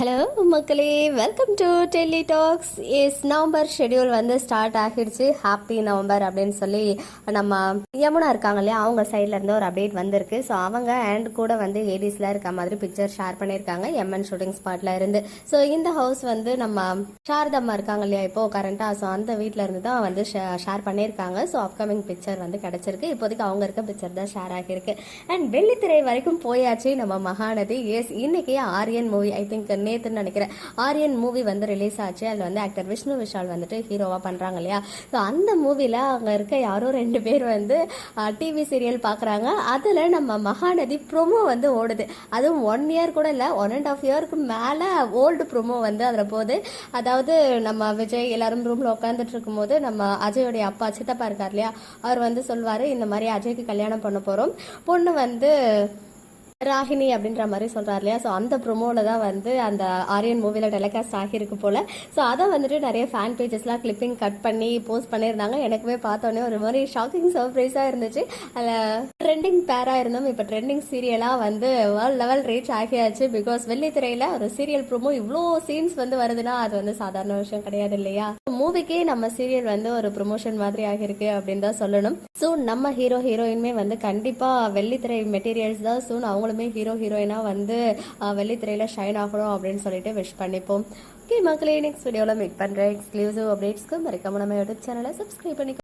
Hello மக்களே. Welcome to Delhi talks yes November schedule வந்து start ஆகிடுச்சு. ஹாப்பி நவம்பர் அப்படின்னு சொல்லி நம்ம யமுனா இருக்காங்க இல்லையா? அவங்க சைட்லேருந்து ஒரு அப்டேட் வந்திருக்கு. ஸோ அவங்க அண்ட் கூட வந்து ஏடிஸ்ல இருக்க மாதிரி பிக்சர் ஷேர் பண்ணியிருக்காங்க. எம்என் ஷூட்டிங் ஸ்பாட்ல இருந்து. ஸோ இந்த ஹவுஸ் வந்து நம்ம சாரதம்மா இருக்காங்க இல்லையா? இப்போ கரண்டா ஸோ அந்த வீட்டில் இருந்து தான் வந்து ஷேர் பண்ணியிருக்காங்க. ஸோ அப்கமிங் பிக்சர் வந்து கிடச்சிருக்கு. இப்போதைக்கு அவங்க இருக்க பிக்சர் தான் ஷேர் ஆகியிருக்கு. அண்ட் வெள்ளித்திரை வரைக்கும் போயாச்சு நம்ம மகாநதி. எஸ் இன்னைக்கு ஆரியன் மூவி ஐ திங்க் நேத்துன்னு நினைக்கிறேன். ஆரியன் மூவி வந்து ரிலீஸ் ஆச்சு. அதில் வந்து ஆக்டர் விஷ்ணு விஷால் வந்துட்டு ஹீரோவாக பண்ணுறாங்க இல்லையா? ஸோ அந்த மூவியில் அங்கே இருக்க யாரோ ரெண்டு பேர் வந்து டிவி சீரியல் பார்க்குறாங்க அதில் நம்ம மகாநதி ப்ரொமோ வந்து ஓடுது. அதுவும் ஒன் இயர் கூட இல்லை ஒன் அண்ட் ஆஃப் இயருக்கு மேலே ஓல்டு ப்ரோமோ வந்து அதில் போகுது. அதாவது நம்ம விஜய் எல்லாரும் ரூமில் உட்காந்துட்டு இருக்கும்போது நம்ம அஜயோடைய அப்பா சித்தப்பா இருக்கார் இல்லையா? அவர் வந்து சொல்வார் இந்த மாதிரி அஜய்க்கு கல்யாணம் பண்ண போகிறோம் பொண்ணு வந்து ராகினி அப்படின்ற மாதிரி சொல்றாரு இல்லையா? ஸோ அந்த ப்ரொமோல தான் வந்து அந்த ஆரியன் மூவில டெலிகாஸ்ட் ஆகியிருக்கு போல. ஸோ அதை வந்துட்டு நிறைய ஃபேன் பேஜஸ்லாம் கிளிப்பிங் கட் பண்ணி போஸ்ட் பண்ணியிருந்தாங்க. எனக்குமே பார்த்தோன்னே ஒரு மாதிரி ஷாக்கிங் சர்ப்ரைஸாக இருந்துச்சு. அதில் ட்ரெண்டிங் பேராக இருந்தோம் இப்போ ட்ரெண்டிங் சீரியலாக வந்து வேர்ல்ட் லெவல் ரீச் ஆகியாச்சு. பிகாஸ் வெள்ளித்திரையில ஒரு சீரியல் ப்ரோமோ இவ்வளோ சீன்ஸ் வந்து வருதுன்னா அது வந்து சாதாரண விஷயம் கிடையாது இல்லையா? மூவிக்கே நம்ம சீரியல் வந்து ஒரு ப்ரொமோஷன் மாதிரி ஆகியிருக்கு அப்படின்னு தான் சொல்லணும். ஸோ நம்ம ஹீரோ ஹீரோயினுமே வந்து கண்டிப்பாக வெள்ளித்திரை மெட்டீரியல்ஸ் தான் சூன் அவங்களுமே ஹீரோ ஹீரோயினாக வந்து வெள்ளித்திரையில் வெள்ளித்திரையில ஷைன் ஆகணும் அப்படின்னு சொல்லிட்டு விஷ் பண்ணிப்போம். ஓகே மக்களே நெக்ஸ்ட் வீடியோவில் மீட் பண்ணுறேன் எக்ஸ்க்ளூசிவ் அப்டேட்ஸ்க்கு மறக்காம நம்ம யூடியூப் சேனலை சப்ஸ்கிரைப் பண்ணி